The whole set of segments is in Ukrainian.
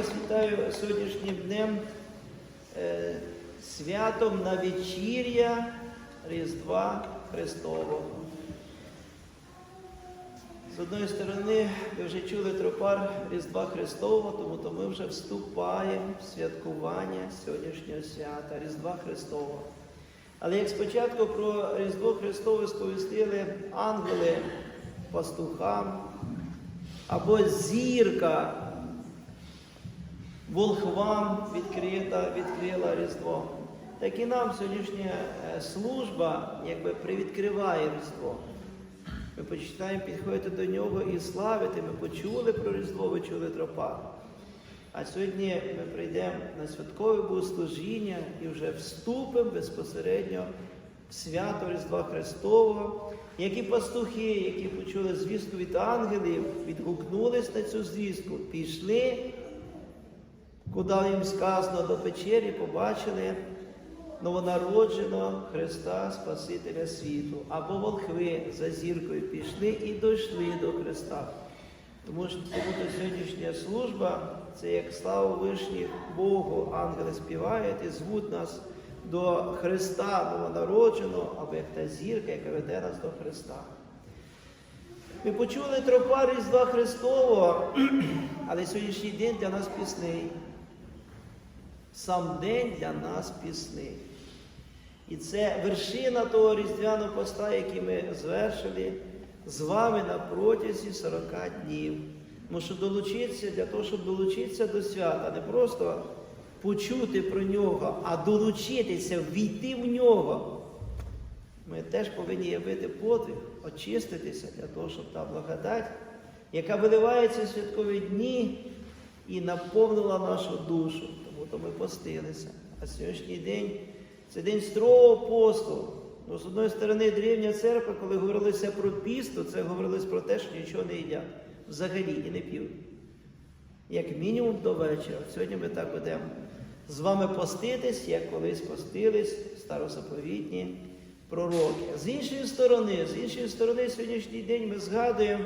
Вас Вітаю сьогоднішнім днем е, святом на вечір'я Різдва Христового. З одної сторони, ви вже чули тропар Різдва Христового, тому то ми вже вступаємо в святкування сьогоднішнього свята Різдва Христового. Але як спочатку про Різдво Христове сповістили ангели пастухам, або зірка волхвам відкрита, відкрила Різдво. Так і нам сьогоднішня е, служба якби привідкриває Різдво. Ми починаємо підходити до нього і славити. Ми почули про Різдво, ви чули тропа. А сьогодні ми прийдемо на святкове богослужіння і вже вступимо безпосередньо в свято Різдва Христового, які пастухи, які почули звістку від ангелів, відгукнулись на цю звістку, пішли, куди їм сказано до печері, побачили новонародженого Христа Спасителя світу. Або волхви за зіркою пішли і дійшли до Христа. Тому що сьогоднішня служба це як слава вишні Богу, ангели співають і звуть нас до Христа новонародженого, або як та зірка, яка веде нас до Христа. Ми почули тропа Різдва Христового, але сьогоднішній день для нас пісний. Сам день для нас пісний. І це вершина того різдвяного поста, який ми звершили з вами на протязі 40 днів. Тому що долучитися для того, щоб долучитися до свята, не просто почути про нього, а долучитися, війти в нього. Ми теж повинні явити подвиг, очиститися для того, щоб та благодать, яка виливається в святкові дні і наповнила нашу душу. То ми постилися. А сьогоднішній день це день строгого посту. Ну, з одної сторони, древня церква, коли говорилося про піст, це говорилось про те, що нічого не їдять. Взагалі і не п'ють. Як мінімум до вечора. Сьогодні ми так будемо з вами поститись, як колись постились старозаповітні пророки. З іншої сторони, з іншої сторони, сьогоднішній день ми згадуємо,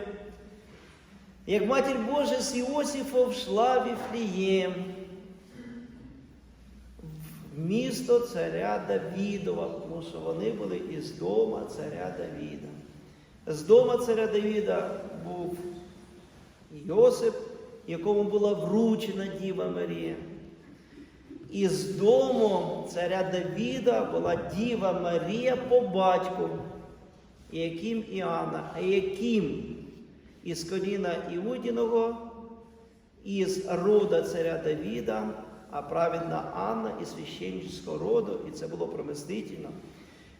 як Матір Божа з Іосифом йшла в Іфлієм, в місто царя Давідова, тому що вони були із дома царя Давіда. З дома царя Давіда був Йосип, якому була вручена Діва Марія. І з дому царя Давіда була Діва Марія по батьку, яким Іоанна, а яким із коліна Іудіного, із рода царя Давіда, а праведна Анна із священницького роду, і це було промислительно.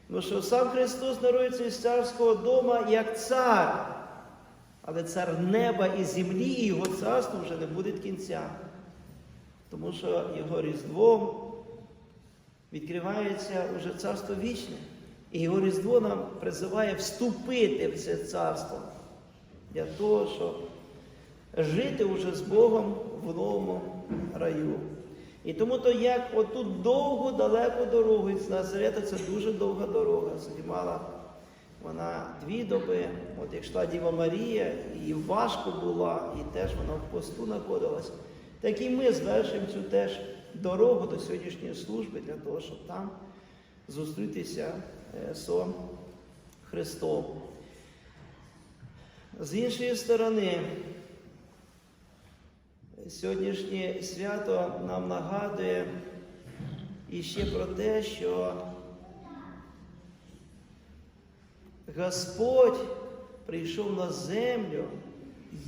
Тому що сам Христос народиться із царського дома як цар, але цар неба і землі, і його царство вже не буде кінця. Тому що його різдвом відкривається вже царство вічне. І його різдво нам призиває вступити в це царство для того, щоб жити вже з Богом в новому раю. І тому то як отут довгу, далеку дорогу з Назарета це дуже довга дорога. Займала вона дві доби, от як йшла Діва Марія, і важко була, і теж вона в посту знаходилась. Так і ми звершимо цю теж дорогу до сьогоднішньої служби для того, щоб там зустрітися е, з Христом. З іншої сторони, сьогоднішнє свято нам нагадує іще про те, що Господь прийшов на землю,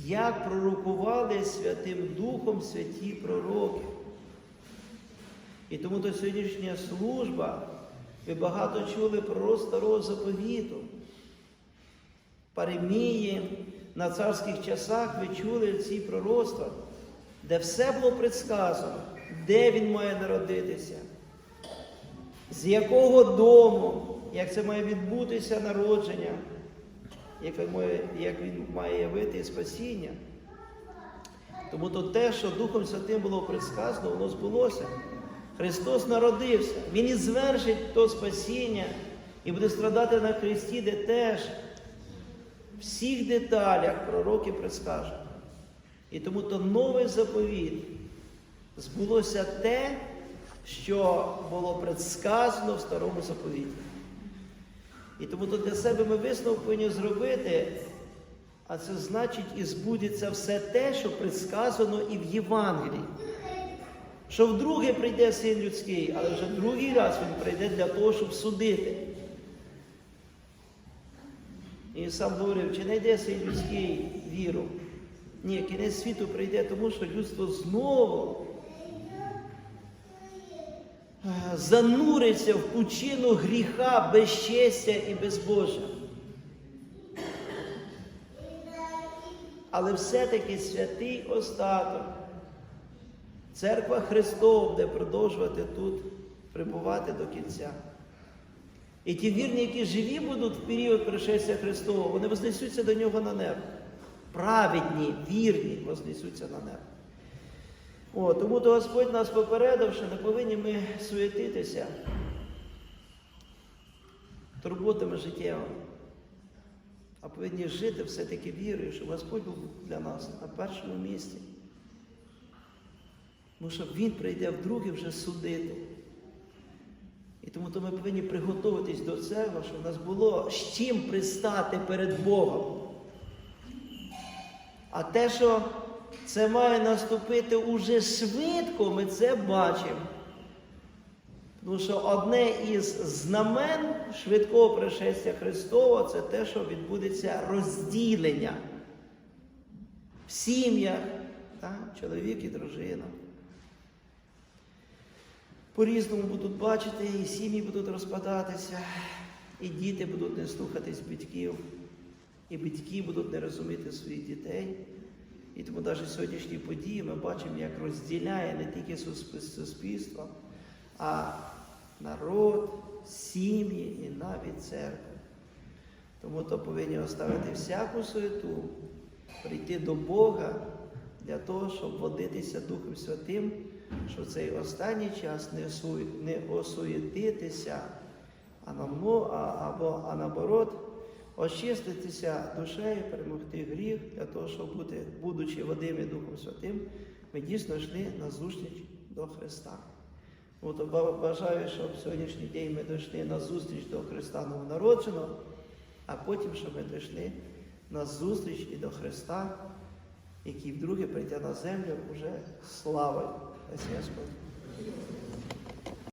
як пророкували Святим Духом святі пророки. І тому то сьогоднішня служба, ви багато чули про старого заповіту. Паремії на царських часах ви чули ці пророцтва, де все було предсказано, де він має народитися, з якого дому, як це має відбутися народження, як він має, як він має явити спасіння. Тому то те, що Духом Святим було предсказано, воно збулося. Христос народився, Він і звершить то спасіння і буде страдати на Христі, де теж в всіх деталях пророки предскажуть. І тому то новий заповіт збулося те, що було предсказано в старому заповіті. І тому то для себе ми висновок повинні зробити, а це значить і збудеться все те, що предсказано і в Євангелії. Що вдруге прийде син людський, але вже другий раз він прийде для того, щоб судити. І сам говорив, чи не йде син людський віру? Ні, кінець світу прийде, тому що людство знову е, зануриться в пучину гріха, безчестя і безбожжя. Але все-таки святий остаток, церква Христова буде продовжувати тут прибувати до кінця. І ті вірні, які живі будуть в період пришестя Христового, вони вознесуться до нього на небо. Праведні, вірні вознесуться на небо. О, тому то Господь нас попередив, що не повинні ми суетитися турботами життєвими, а повинні жити все-таки вірою, щоб Господь був для нас на першому місці. Тому що Він прийде вдруге вже судити. І тому то ми повинні приготуватись до цього, щоб в нас було з чим пристати перед Богом. А те, що це має наступити уже швидко, ми це бачимо. Тому що одне із знамен швидкого пришестя Христова це те, що відбудеться розділення в сім'ях, чоловік і дружина. По-різному будуть бачити, і сім'ї будуть розпадатися, і діти будуть не слухатись батьків, і батьки будуть не розуміти своїх дітей. І тому навіть сьогоднішні події ми бачимо, як розділяє не тільки суспільство, а народ, сім'ї і навіть церкву. Тому то повинні оставити всяку суету, прийти до Бога для того, щоб водитися Духом Святим, що цей останній час не, осу- не осуєтитися, а, а, або, а наоборот, очиститися душею, перемогти гріх, для того, щоб бути, будучи Вадимі Духом Святим, ми дійсно йшли на зустріч до Христа. От бажаю, щоб сьогоднішній день ми дійшли на зустріч до Христа Новонародженого, а потім, щоб ми дійшли на зустріч і до Христа, який вдруге прийде на землю уже славою. Господь.